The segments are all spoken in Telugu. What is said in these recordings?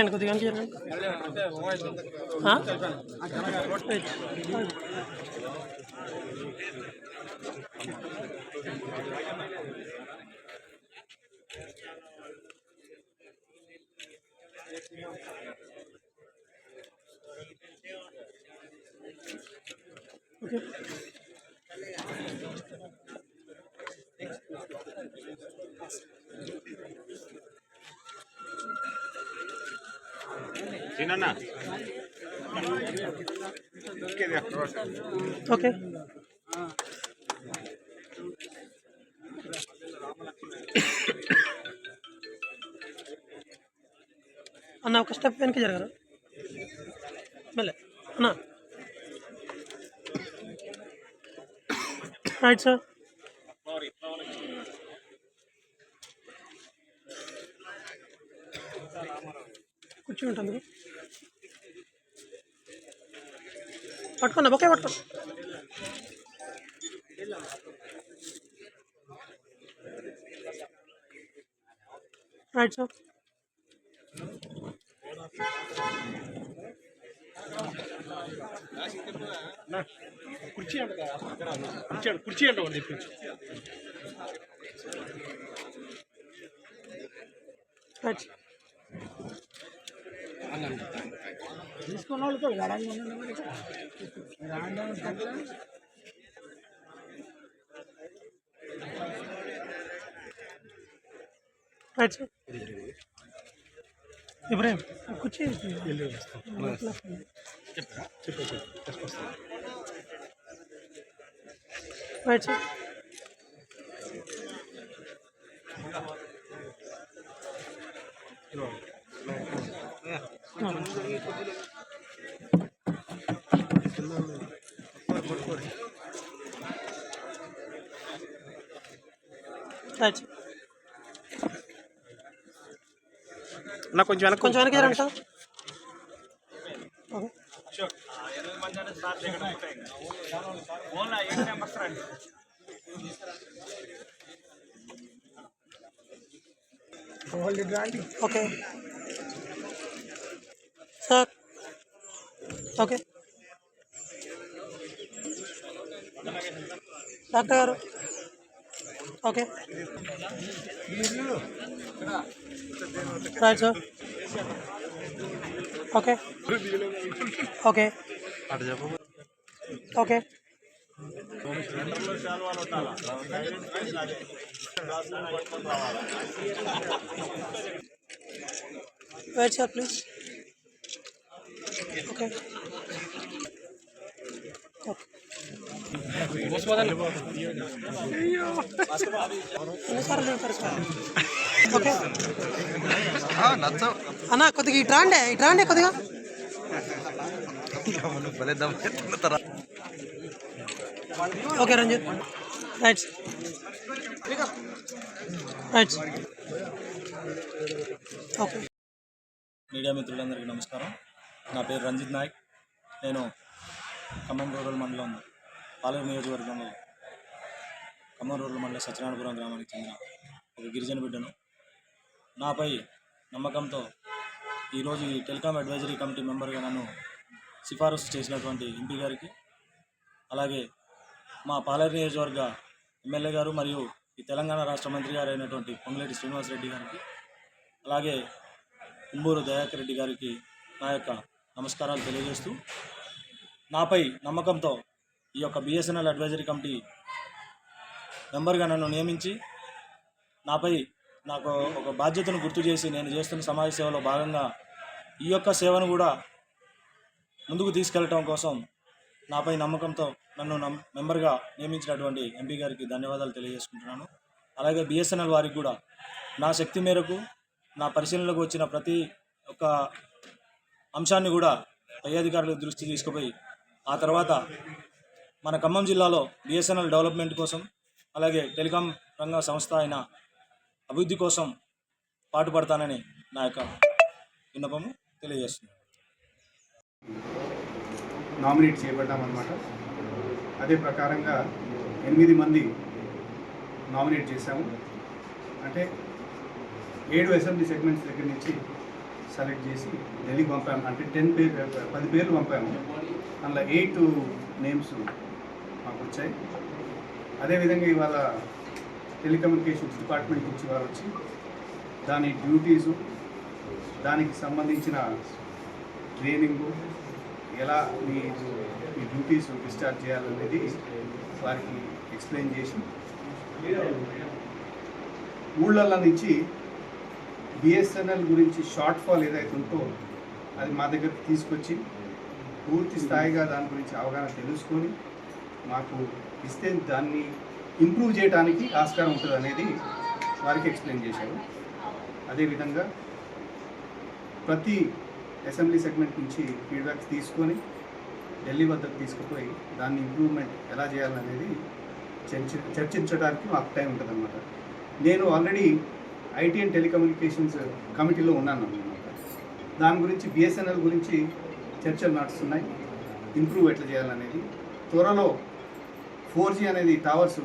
జరగలేండి కొద్దిగా వెనక్కి జరగండి ఆ? రైట్. ఓకే చిన్న ఓకే అన్న ఒక స్టెప్ వెనక్కి జరగరా? మళ్ళీ అన్న. రైట్ సార్ కూర్చుంటుంది పట్టుకున్నా ఒకే పట్టుకో. రైట్ సార్ కుర్చీ అంటే కుర్చీ అంటే కుర్చీ అంటే ఒకటి తెప్పించు రైట్ తీసుకున్న వాళ్ళతో గడంగా ఉండండి ఇబ్రాహిం కూర్చో రైట్ సార్. రైట్ నాకు కొంచెం వెనక్కి కొంచెం వెనక్కి జరగండి సార్ రాండి ఓకే సార్ ఓకే డాక్టర్ గారు okay right sir okay okay అటు చెప్పు okay wait sir please okay okay ఎన్నిసార్లు తింటారు సార్ ఓకే అన్న కొద్దిగా ఇటు రాండి ఇటు రాండి కొద్దిగా. Okay Ranjit. Right. Right. Okay. Media మిత్రులందరికీ నమస్కారం. నా పేరు రంజిత్ నాయక్. నేను ఖమ్మం రూరల్ మండలం పాలేరు నియోజకవర్గంలో ఖమ్మం మండల సత్యనారాయణపురం గ్రామానికి చెందిన ఒక గిరిజన బిడ్డను నాపై నమ్మకంతో ఈరోజు ఈ టెలికాం అడ్వైజరీ కమిటీ మెంబర్గా నన్ను సిఫారసు చేసినటువంటి ఎంపీ గారికి అలాగే మా పాలేరు నియోజకవర్గ ఎమ్మెల్యే గారు మరియు ఈ తెలంగాణ రాష్ట్ర మంత్రి గారు అయినటువంటి పొంగులేటి శ్రీనివాసరెడ్డి గారికి అలాగే కుంబూరు దయాకర్ రెడ్డి గారికి నా యొక్క నమస్కారాలు తెలియజేస్తూ నాపై నమ్మకంతో ఈ యొక్క బిఎస్ఎన్ఎల్ అడ్వైజరీ కమిటీ మెంబర్గా నన్ను నియమించి నాపై నాకు ఒక బాధ్యతను గుర్తు చేసి నేను చేస్తున్న సమాజ సేవలో భాగంగా ఈ యొక్క సేవను కూడా ముందుకు తీసుకెళ్ళటం కోసం నాపై నమ్మకంతో నన్ను నమ్ మెంబర్గా నియమించినటువంటి ఎంపీ గారికి ధన్యవాదాలు తెలియజేసుకుంటున్నాను. అలాగే బిఎస్ఎన్ఎల్ వారికి కూడా నా శక్తి మేరకు నా పరిశీలనలోకి వచ్చిన ప్రతి ఒక్క అంశాన్ని కూడా పై అధికారుల దృష్టి తీసుకుపోయి ఆ తర్వాత మన ఖమ్మం జిల్లాలో బిఎస్ఎన్ఎల్ డెవలప్మెంట్ కోసం అలాగే టెలికాం రంగ సంస్థ అయిన అభివృద్ధి కోసం పాటుపడతానని నా యొక్క విన్నపము తెలియజేస్తున్నాను. నామినేట్ చేయబడ్డామన్నమాట. అదే ప్రకారంగా ఎనిమిది మంది నామినేట్ చేశాము. అంటే ఏడు అసెంబ్లీ సెగ్మెంట్స్ దగ్గర నుంచి సెలెక్ట్ చేసి ఢిల్లీకి పంపాము. అంటే టెన్ పేరు పది పేర్లు పంపాము. అందులో ఎయిట్ నేమ్స్ మాకు వచ్చాయి అదేవిధంగా ఇవాళ టెలికమ్యూనికేషన్స్ డిపార్ట్మెంట్ నుంచి వారు వచ్చి దాని డ్యూటీసు దానికి సంబంధించిన ట్రైనింగు ఎలా మీ మీ డ్యూటీస్ డిశ్చార్జ్ చేయాలనేది వారికి ఎక్స్ప్లెయిన్ చేసి ఊళ్ళల్లో నుంచి బిఎస్ఎన్ఎల్ గురించి షార్ట్ ఫాల్ ఏదైతే ఉందో అది మా దగ్గరకు తీసుకొచ్చి పూర్తి స్థాయిగా దాని గురించి అవగాహన తెలుసుకొని మాకు ఇస్తే దాన్ని ఇంప్రూవ్ చేయడానికి ఆస్కారం ఉంటుంది అనేది వారికి ఎక్స్ప్లెయిన్ చేశారు. అదేవిధంగా ప్రతి అసెంబ్లీ సెగ్మెంట్ నుంచి ఫీడ్బ్యాక్స్ తీసుకొని ఢిల్లీ వద్దకు తీసుకుపోయి దాన్ని ఇంప్రూవ్మెంట్ ఎలా చేయాలనేది చర్చ చర్చించడానికి మాకు టైం ఉంటుంది అనమాట నేను ఆల్రెడీ ఐటీ అండ్ టెలికమ్యూనికేషన్స్ కమిటీలో ఉన్నాను అనమాట దాని గురించి బిఎస్ఎన్ఎల్ గురించి చర్చలు నడుస్తున్నాయి. ఇంప్రూవ్ ఎట్లా చేయాలనేది. త్వరలో ఫోర్ జీ అనేది టవర్స్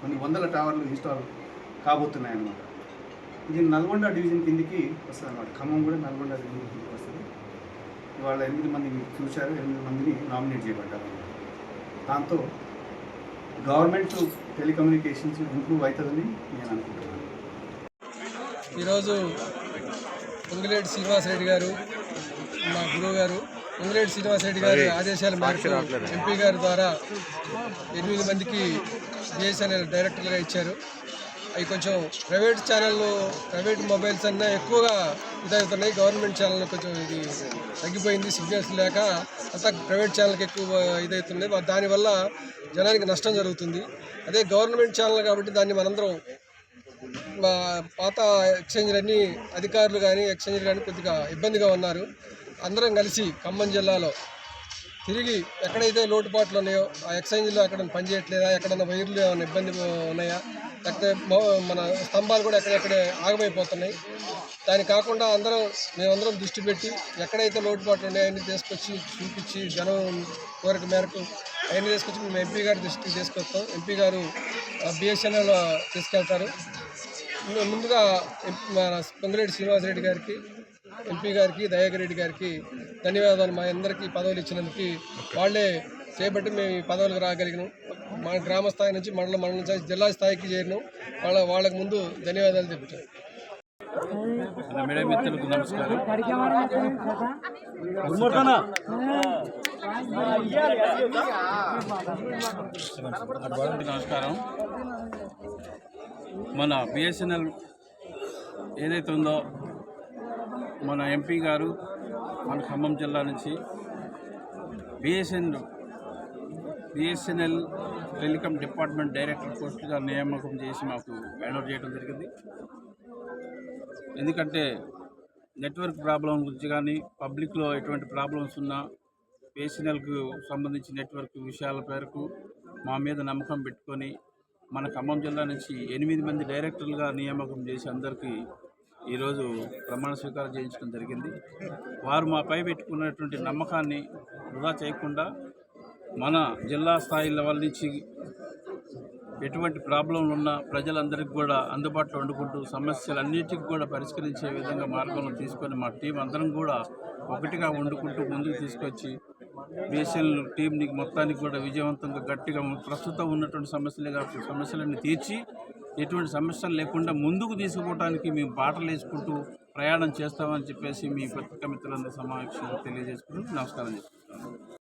కొన్ని వందల టవర్లు ఇన్స్టాల్ కాబోతున్నాయి అన్నమాట. ఇది నల్గొండ డివిజన్ కిందికి వస్తుంది అనమాట ఖమ్మం కూడా నల్గొండ డివిజన్ కిందికి వస్తుంది. ఇవాళ ఎనిమిది మంది మీరు చూశారు ఎనిమిది మందిని నామినేట్ చేయబడ్డారు దాంతో గవర్నమెంట్ టెలికమ్యూనికేషన్స్ ఇంప్రూవ్ అవుతుందని నేను అనుకుంటున్నాను. ఈరోజు పొంగిలేటి శ్రీనివాసరెడ్డి గారు మా గురువు గారు పొంగిలేటి శ్రీనివాసరెడ్డి గారి ఆదేశాల మేరకు ఎంపీ గారి ద్వారా ఎనిమిది మందికి బిఎస్ఎన్ఎల్ డైరెక్టర్గా ఇచ్చారు. అవి కొంచెం ప్రైవేట్ ఛానళ్ళు ప్రైవేట్ మొబైల్స్ అన్నా ఎక్కువగా ఇదవుతున్నాయి. గవర్నమెంట్ ఛానల్ కొంచెం ఇది తగ్గిపోయింది సిగ్నల్స్ లేక అంతా ప్రైవేట్ ఛానల్కి ఎక్కువ ఇదవుతుంది దానివల్ల జనానికి నష్టం జరుగుతుంది. అదే గవర్నమెంట్ ఛానల్ కాబట్టి దాన్ని మనందరం పాత ఎక్స్చేంజ్లన్నీ అధికారులు కానీ ఎక్స్చేంజ్లు కానీ కొద్దిగా ఇబ్బందిగా ఉన్నారు. అందరం కలిసి ఖమ్మం జిల్లాలో తిరిగి ఎక్కడైతే లోటుపాట్లు ఉన్నాయో ఆ ఎక్స్చేంజ్లో ఎక్కడ పనిచేయట్లేదా ఎక్కడన్నా వైర్లు ఏమైనా ఇబ్బంది ఉన్నాయా లేకపోతే మన స్తంభాలు కూడా ఎక్కడెక్కడే ఆగమైపోతున్నాయి. దాని కాకుండా అందరం మేమందరం దృష్టి పెట్టి ఎక్కడైతే లోటుపాట్లు ఉన్నాయో అన్ని తీసుకొచ్చి చూపించి జనం కోరిక మేరకు అవన్నీ తీసుకొచ్చి మేము ఎంపీ గారి దృష్టికి తీసుకొస్తాం. ఎంపీ గారు బిఎస్ఎన్ఎల్ తీసుకెళ్తారు. ముందుగా మన పొంగిరెడ్డి శ్రీనివాసరెడ్డి గారికి ఎంపీ గారికి దయాకర్ రెడ్డి గారికి ధన్యవాదాలు. మా అందరికీ పదవులు ఇచ్చినందుకు వాళ్ళే చేపట్టి మేము ఈ పదవులకు రాగలిగినాం. మా గ్రామ స్థాయి నుంచి మండల మండలం నుంచి జిల్లా స్థాయికి చేరినాం. వాళ్ళ వాళ్ళకి ముందు ధన్యవాదాలు మిత్రులకు నమస్కారం. నమస్కారం. మన బిఎస్ఎన్ఎల్ ఏదైతే ఉందో మన ఎంపీ గారు మన ఖమ్మం జిల్లా నుంచి BSN BSNL telecom department director పోస్టుగా నియామకం చేసి మాకు హ్యాండ్ చేయడం జరిగింది. ఎందుకంటే నెట్వర్క్ ప్రాబ్లం గురించి కానీ పబ్లిక్లో ఎటువంటి ప్రాబ్లమ్స్ ఉన్నా బిఎస్ఎన్ఎల్కు సంబంధించి నెట్వర్క్ విషయాల పేరకు మా మీద నమ్మకం పెట్టుకొని మన ఖమ్మం జిల్లా నుంచి ఎనిమిది మంది డైరెక్టర్లుగా నియామకం చేసి అందరికీ ఈరోజు ప్రమాణ స్వీకారం చేయించడం జరిగింది. వారు మాపై పెట్టుకున్నటువంటి నమ్మకాన్ని వృధా చేయకుండా మన జిల్లా స్థాయి లెవెల్ నుంచి ఎటువంటి ప్రాబ్లంలు ఉన్నా ప్రజలందరికీ కూడా అందుబాటులో వండుకుంటూ సమస్యలన్నిటికీ కూడా పరిష్కరించే విధంగా మార్గంలో తీసుకొని మా టీం అందరం కూడా ఒకటిగా వండుకుంటూ ముందుకు తీసుకొచ్చి బిఎస్ఎల్ టీంని మొత్తానికి కూడా విజయవంతంగా గట్టిగా ప్రస్తుతం ఉన్నటువంటి సమస్యలే కాకుండా సమస్యలన్నీ తీర్చి ఎటువంటి సమస్యలు లేకుండా ముందుకు తీసుకుపోవడానికి మేము బాటలు వేసుకుంటూ ప్రయాణం చేస్తామని చెప్పేసి మీ పత్రికా మిత్రులందరూ సమావేశంలో తెలియజేసుకుంటూ నమస్కారం చేసుకుంటాను